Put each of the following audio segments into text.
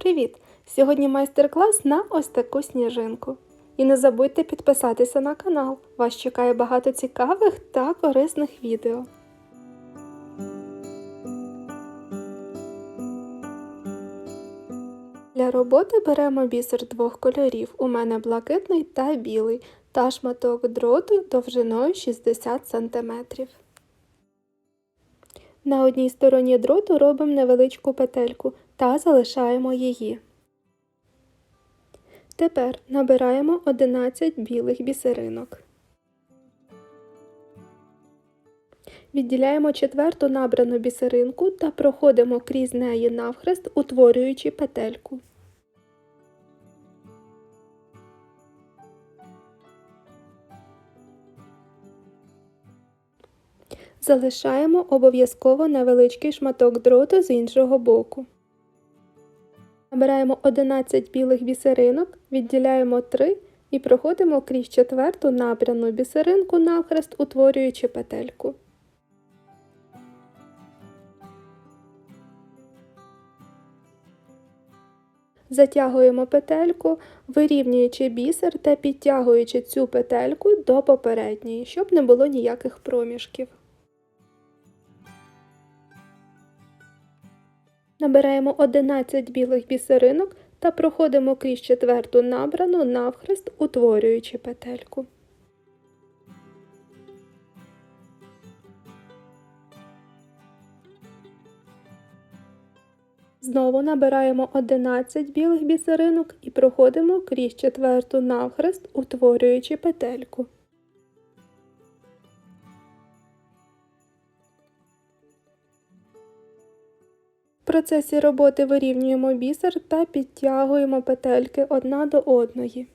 Привіт! Сьогодні майстер-клас на ось таку сніжинку. І не забудьте підписатися на канал. Вас чекає багато цікавих та корисних відео. Для роботи беремо бісер двох кольорів. У мене блакитний та білий та шматок дроту довжиною 60 см. На одній стороні дроту робимо невеличку петельку та залишаємо її. Тепер набираємо 11 білих бісеринок. Відділяємо четверту набрану бісеринку та проходимо крізь неї навхрест, утворюючи петельку. Залишаємо обов'язково невеличкий шматок дроту з іншого боку. Набираємо 11 білих бісеринок, відділяємо 3 і проходимо крізь четверту набрану бісеринку навхрест, утворюючи петельку. Затягуємо петельку, вирівнюючи бісер та підтягуючи цю петельку до попередньої, щоб не було ніяких проміжків. Набираємо 11 білих бісеринок та проходимо крізь четверту набрану навхрест, утворюючи петельку. Знову набираємо 11 білих бісеринок і проходимо крізь четверту навхрест, утворюючи петельку. В процесі роботи вирівнюємо бісер та підтягуємо петельки одна до одної.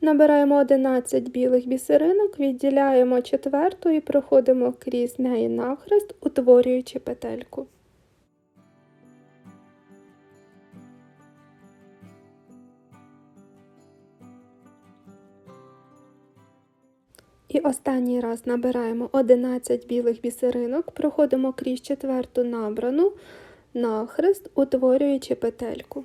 Набираємо 11 білих бісеринок, відділяємо четверту і проходимо крізь неї навхрест, утворюючи петельку. І останній раз набираємо 11 білих бісеринок, проходимо крізь четверту набрану навхрест, утворюючи петельку.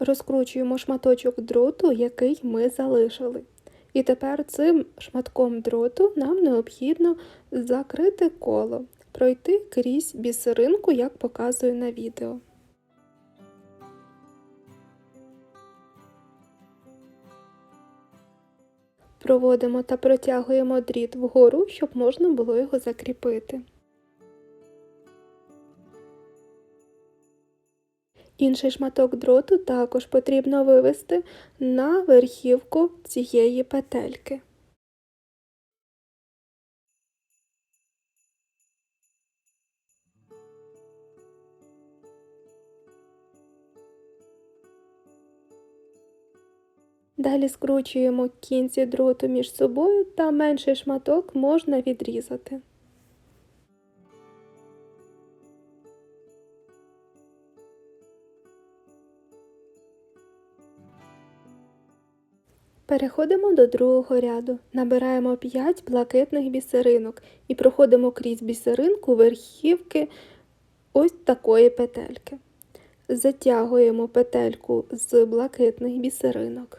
Розкручуємо шматочок дроту, який ми залишили. І тепер цим шматком дроту нам необхідно закрити коло, пройти крізь бісеринку, як показую на відео. Проводимо та протягуємо дріт вгору, щоб можна було його закріпити. Інший шматок дроту також потрібно вивести на верхівку цієї петельки. Далі скручуємо кінці дроту між собою та менший шматок можна відрізати. Переходимо до другого ряду. Набираємо 5 блакитних бісеринок і проходимо крізь бісеринку верхівки ось такої петельки. Затягуємо петельку з блакитних бісеринок.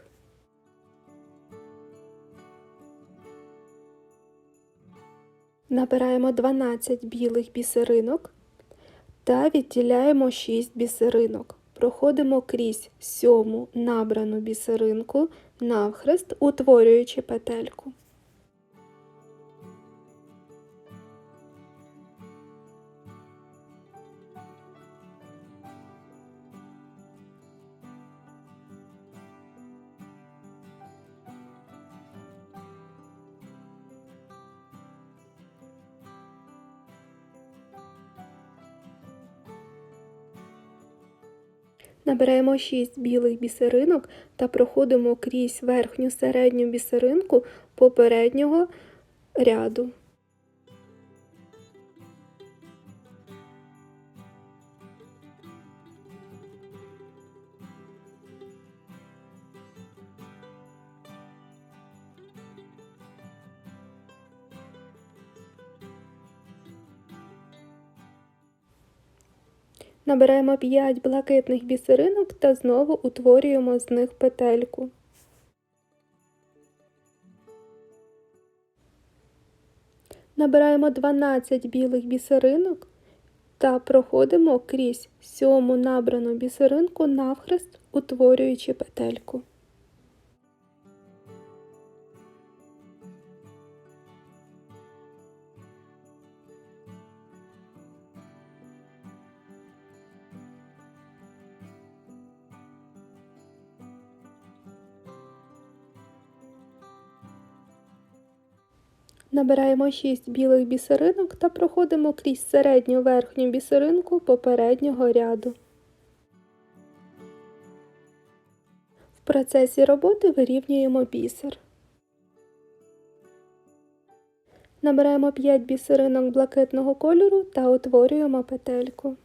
Набираємо 12 білих бісеринок та відділяємо 6 бісеринок. Проходимо крізь сьому набрану бісеринку навхрест, утворюючи петельку. Набираємо 6 білих бісеринок та проходимо крізь верхню середню бісеринку попереднього ряду. Набираємо 5 блакитних бісеринок та знову утворюємо з них петельку. Набираємо 12 білих бісеринок та проходимо крізь сьому набрану бісеринку навхрест, утворюючи петельку. Набираємо 6 білих бісеринок та проходимо крізь середню верхню бісеринку попереднього ряду. В процесі роботи вирівнюємо бісер. Набираємо 5 бісеринок блакитного кольору та утворюємо петельку.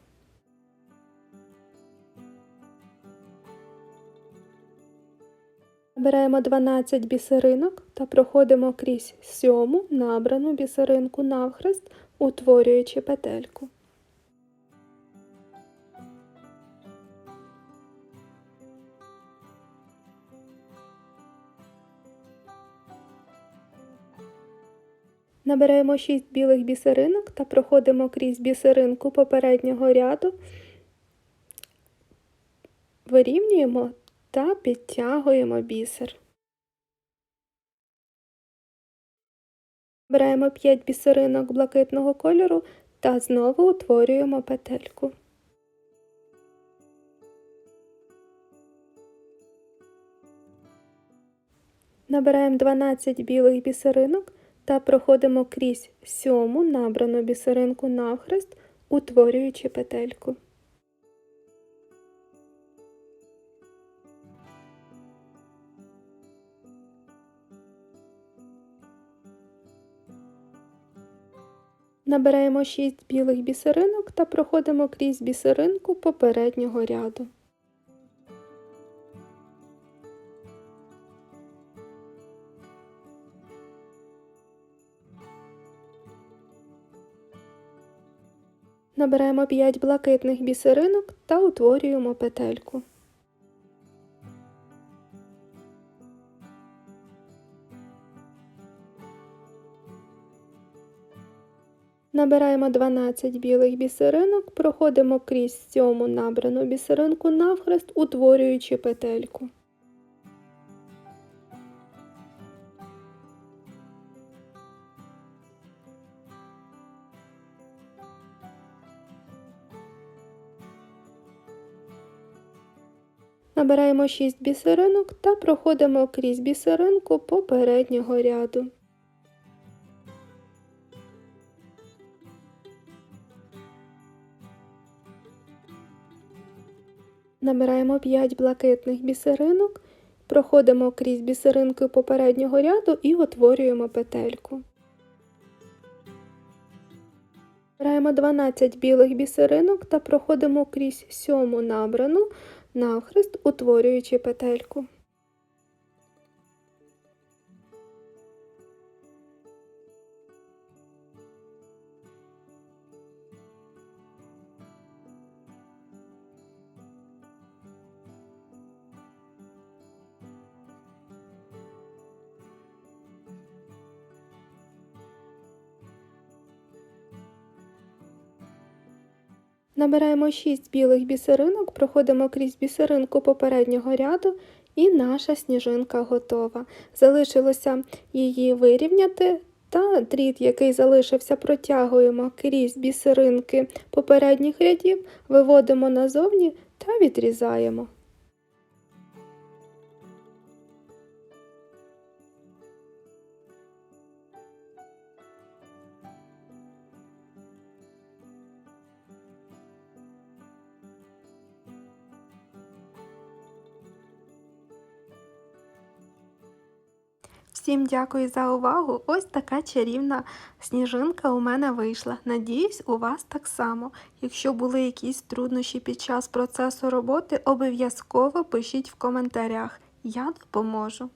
Беремо 12 бісеринок та проходимо крізь сьому набрану бісеринку навхрест, утворюючи петельку. Наберемо 6 білих бісеринок та проходимо крізь бісеринку попереднього ряду, вирівнюємо та підтягуємо бісер. Беремо 5 бісеринок блакитного кольору та знову утворюємо петельку. Набираємо 12 білих бісеринок та проходимо крізь сьому набрану бісеринку навхрест, утворюючи петельку. Набираємо 6 білих бісеринок та проходимо крізь бісеринку попереднього ряду. Набираємо 5 блакитних бісеринок та утворюємо петельку. Набираємо 12 білих бісеринок, проходимо крізь сьому набрану бісеринку навхрест, утворюючи петельку. Набираємо 6 бісеринок та проходимо крізь бісеринку попереднього ряду. Набираємо 5 блакитних бісеринок, проходимо крізь бісеринки попереднього ряду і утворюємо петельку. Набираємо 12 білих бісеринок та проходимо крізь сьому набрану навхрест, утворюючи петельку. Набираємо 6 білих бісеринок, проходимо крізь бісеринку попереднього ряду, і наша сніжинка готова. Залишилося її вирівняти, та дріт, який залишився, протягуємо крізь бісеринки попередніх рядів, виводимо назовні та відрізаємо. Всім дякую за увагу! Ось така чарівна сніжинка у мене вийшла. Надіюсь, у вас так само. Якщо були якісь труднощі під час процесу роботи, обов'язково пишіть в коментарях. Я допоможу.